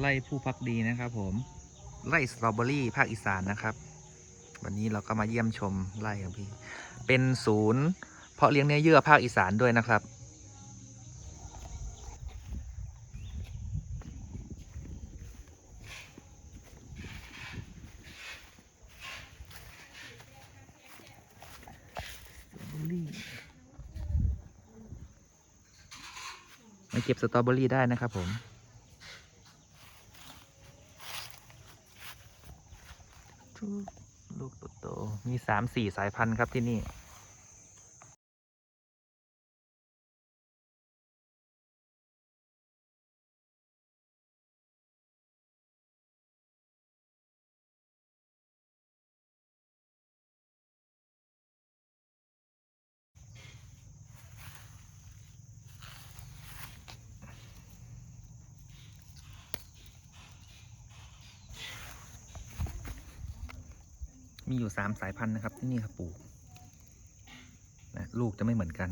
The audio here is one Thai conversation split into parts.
ไล่ผู้พักดีนะครับผมไล่สตรอเบอรี่ภาคอีสานนะครับ วันนี้เราก็มาเยี่ยมชมไล่ของพี่ เป็นศูนย์ เพาะเลี้ยงเนื้อเยื่อภาคอีสานด้วยนะครับ มาเก็บสตรอเบอรี่ได้นะครับผม ลูกโตๆมีสามสี่สายพันธุ์ครับที่นี่ มีอยู่สามสายพันธุ์นะครับ ที่นี่ครับปลูกนะลูกจะไม่เหมือนกัน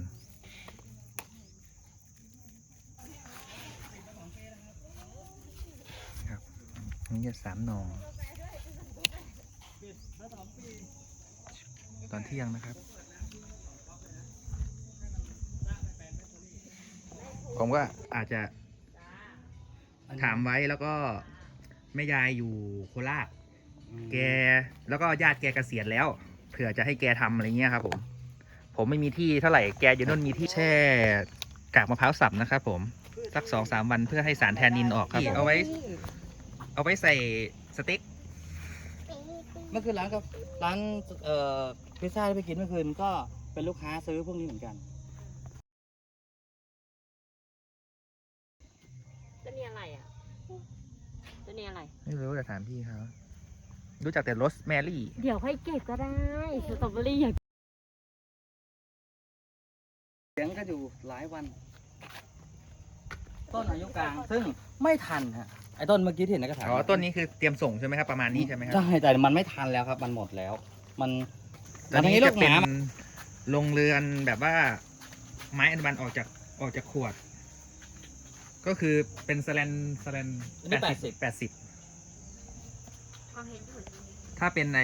ครับนี่จะสามหนอตอนเที่ยงนะครับ ผมก็อาจจะถามไว้แล้วก็แม่ยายอยู่โคราช แกแล้วก็ญาติแกเกษียณแล้ว เผื่อจะให้แกทำอะไรเงี้ยครับผม ผมไม่มีที่เท่าไหร่แกอยู่นู่นมีที่แช่กากมะพร้าวสับนะครับผมสักสองสามวันเพื่อให้สารแทนนินออกครับเอาไว้ เอาไว้ใส่สเต็กเมื่อคืนร้านกับร้านเอ่อพิซซ่าที่ไปกินเมื่อคืนก็เป็นลูกค้าซื้อพวกนี้เหมือนกันตัวนี้อะไรอะตัวนี้อะไร ไม่รู้แต่ถามพี่เขา รู้จักแต่โรสแมรี่ เดี๋ยวค่อยเก็บก็ได้สตรอเบอรี่อย่างเลี้ยงก็อยู่หลายวัน ต้นอายุกลางซึ่งไม่ทันฮะไอ้ต้นเมื่อกี้ที่เห็นในกระถางอ๋อต้นนี้คือเตรียมส่งใช่ไหมครับประมาณนี้ใช่ไหมครับ ใช่แต่มันไม่ทันแล้วครับ มันหมดแล้ว มันตอนนี้ลูจะกเป็นน้โรงเรือนแบบว่า ไม้อนุบาลออกจากออกจากขวด ก็คือเป็นสแลนสแลนแปดสิบแปดสิบ เขาเห็นอยู่ถ้าเป็นใน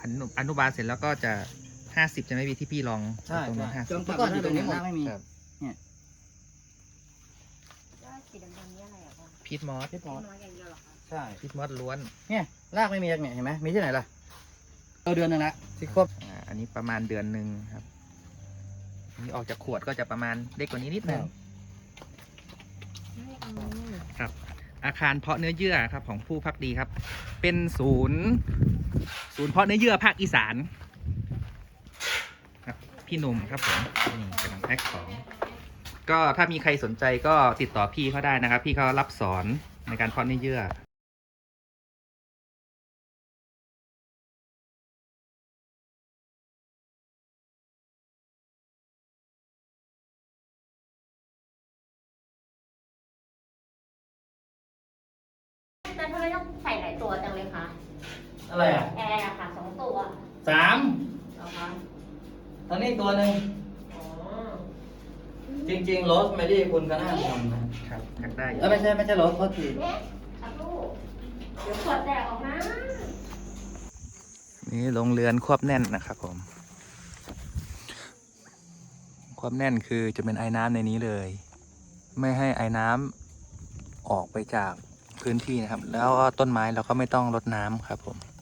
อนุอนุบาลเสร็จแล้วก็จะห้าสิบจะไม่มีที่พี่ลองใช่ตรงใช่นู้นห้าจสิบนเมื่อก่อนอยู่ตรงนี้หมด ไม่มีครับแล้วสีดำๆนี่อะไรอะพ่อพีทมอสพี่พอน้อยอย่างเดียวเหรอคะใช่พีทมอสล้วนเนี่ยรากไม่มีจากเนี่ยเห็นไหมมีที่ไหนล่ะเออเดือนหนึงละที่ครบอ่าอันนี้ประมาณเดือนหนึ่งครับอันนี่ออกจากขวดก็จะประมาณเล็กกว่านี้นิดนึง ไม่เอาครับ อาคารเพาะเนื้อเยื่อครับของผู้พักดีครับ เป็นศูนย์ ศูนย์เพาะเนื้อเยื่อภาคอีสานครับพี่หนุ่มครับผมนี่กำลังแพ็คของ ก็ถ้ามีใครสนใจก็ติดต่อพี่เขาได้นะครับ พี่เขารับสอนในการเพาะเนื้อเยื่อ แต่ทำไมต้องใส่หลายตัวจังเลยคะ อะไรอะแอร์อะค่ะสองตัวสามเหรอคะตอนนี้ตัวหนึ่งอ๋อจริงๆโรสแมรี่คุณก็น่าทำนะครับอยากได้อยู่เออไม่ใช่ไม่ใช่โรสโทษทีเอ๊ะครับลูก เดี๋ยวขวดแตกออกนะนี่โรงเรือนควบแน่นนะครับผม ควบแน่นคือจะเป็นไอ้น้ำในนี้เลย ไม่ให้ไอ้น้ำออกไปจาก พื้นที่นะครับ แล้วก็ต้นไม้เราก็ไม่ต้องรดน้ำครับผม